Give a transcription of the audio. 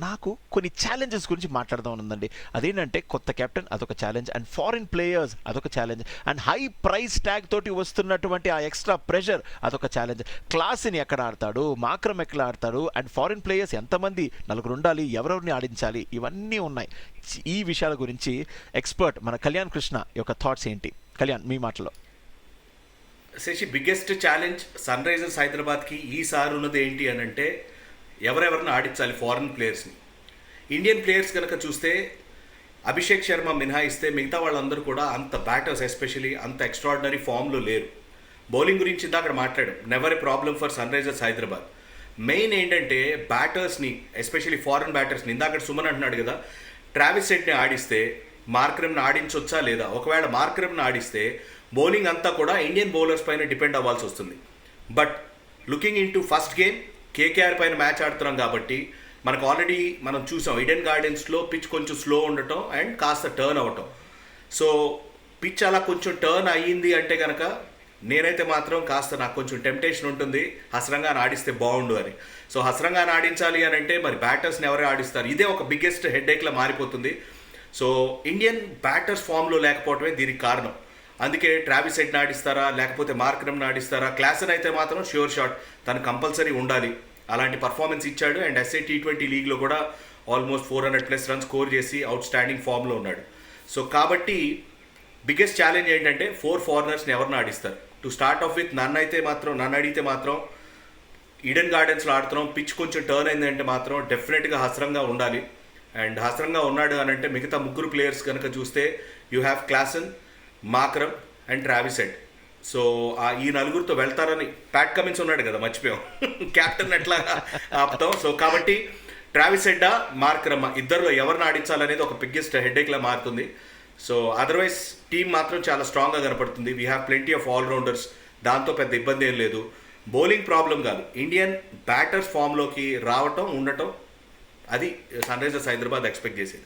నాకు కొన్ని ఛాలెంజెస్ గురించి మాట్లాడదాం ఉందండి. అదేంటంటే కొత్త కెప్టెన్ అదొక ఛాలెంజ్ అండ్ ఫారిన్ ప్లేయర్స్ అదొక challenge and high price tag తోటి వస్తున్నటువంటి ఆ ఎక్స్ట్రా ప్రెషర్ అదొక ఛాలెంజ్ క్లాస్ని ఎక్కడ ఆడతాడు? మాక్రం ఎక్కడ ఆడతాడు? అండ్ ఫారిన్ ప్లేయర్స్ ఎంతమంది? నలుగురు ఉండాలి ఎవరెవరిని ఆడించాలి? ఇవన్నీ ఉన్నాయి. ఈ విషయాల గురించి ఎక్స్పర్ట్ మన కళ్యాణ్ కృష్ణ యొక్క థాట్స్ ఏంటి? కళ్యాణ్ మీ మాటలో. Shashi biggest challenge sun Risers హైదరాబాద్కి ఈసారి ఉన్నది ఏంటి అని అంటే ఎవరెవరిని ఆడించాలి ఫారిన్ ప్లేయర్స్ని ఇండియన్ ప్లేయర్స్ కనుక చూస్తే అభిషేక్ శర్మ మినహాయిస్తే మిగతా వాళ్ళందరూ కూడా అంత బ్యాటర్స్ ఎస్పెషలీ అంత ఎక్స్ట్రాడినరీ ఫామ్లో లేరు. బౌలింగ్ గురించి అక్కడ మాట్లాడు. Never a problem for Sunrisers Hyderabad main ఏంటంటే బ్యాటర్స్ని ఎస్పెషలీ ఫారిన్ బ్యాటర్స్ని ఇందాక సుమన్ అంటున్నాడు కదా ట్రావిస్ సెట్ని ఆడిస్తే మార్క్రమ్ని ఆడించొచ్చా లేదా? ఒకవేళ మార్క్రమ్ని ఆడిస్తే బౌలింగ్ అంతా కూడా ఇండియన్ బౌలర్స్ పైన డిపెండ్ అవ్వాల్సి వస్తుంది. But looking into first game KKR పైన మ్యాచ్ ఆడుతున్నాం కాబట్టి మనకు ఆల్రెడీ మనం చూసాం ఇడెన్ గార్డెన్స్లో పిచ్ కొంచెం స్లో ఉండటం అండ్ కాస్త టర్న్ అవ్వటం సో పిచ్ అలా కొంచెం టర్న్ అయ్యింది అంటే కనుక నేనైతే మాత్రం కాస్త నాకు కొంచెం టెంప్టేషన్ ఉంటుంది. హసరంగా ఆడిస్తే బాగుండు అని. సో హసరంగా ఆడించాలి అని అంటే మరి బ్యాటర్స్ని ఎవరే ఆడిస్తారు? ఇదే ఒక బిగ్గెస్ట్ హెడ్ఏక్లా మారిపోతుంది. సో ఇండియన్ బ్యాటర్స్ ఫామ్లో లేకపోవటమే దీనికి కారణం. అందుకే ట్రావిస్ సెట్ నాడిస్తారా లేకపోతే మార్క్రమ్ నాడిస్తారా క్లాసన్ అయితే మాత్రం ష్యూర్ షాట్ తను కంపల్సరీ ఉండాలి. అలాంటి పర్ఫార్మెన్స్ ఇచ్చాడు అండ్ ఎస్ఏ టీ ట్వంటీ లీగ్లో కూడా almost four hundred plus run score చేసి అవుట్ స్టాండింగ్ ఫామ్లో ఉన్నాడు. సో కాబట్టి బిగ్గెస్ట్ ఛాలెంజ్ ఏంటంటే ఫోర్ ఫారినర్స్ని ఎవరిని ఆడిస్తారు టు స్టార్ట్ ఆఫ్ విత్ నన్ను అయితే మాత్రం నన్ను అడిగితే మాత్రం ఈడెన్ గార్డెన్స్లో ఆడుతున్నాం. పిచ్ కొంచెం టర్న్ అయిందంటే మాత్రం డెఫినెట్గా హసరంగా ఉండాలి. అండ్ హసరంగా ఉన్నాడు అని అంటే మిగతా ముగ్గురు ప్లేయర్స్ కనుక చూస్తే you have Klaasen Markram and Travis Head so ఆ ఈ నలుగురితో వెళ్తారని ప్యాట్ కమిన్స్ ఉన్నాడు కదా మర్చిపోయాం. క్యాప్టెన్ ఎట్లా ఆపుతాం? సో కాబట్టి ట్రావిస్ హెడ్డా మార్క్రమ్ ఎవరిని ఆడించాలనేది ఒక బిగ్గెస్ట్ హెడ్ఏక్లా మారుతుంది. సో అదర్వైజ్ టీం మాత్రం చాలా స్ట్రాంగ్గా కనపడుతుంది. We have plenty of allrounders దాంతో పెద్ద ఇబ్బంది ఏం లేదు. బౌలింగ్ ప్రాబ్లం కాదు. ఇండియన్ బ్యాటర్స్ ఫామ్లోకి రావటం ఉండటం అది సన్ రైజర్స్ హైదరాబాద్ ఎక్స్పెక్ట్ చేసేది.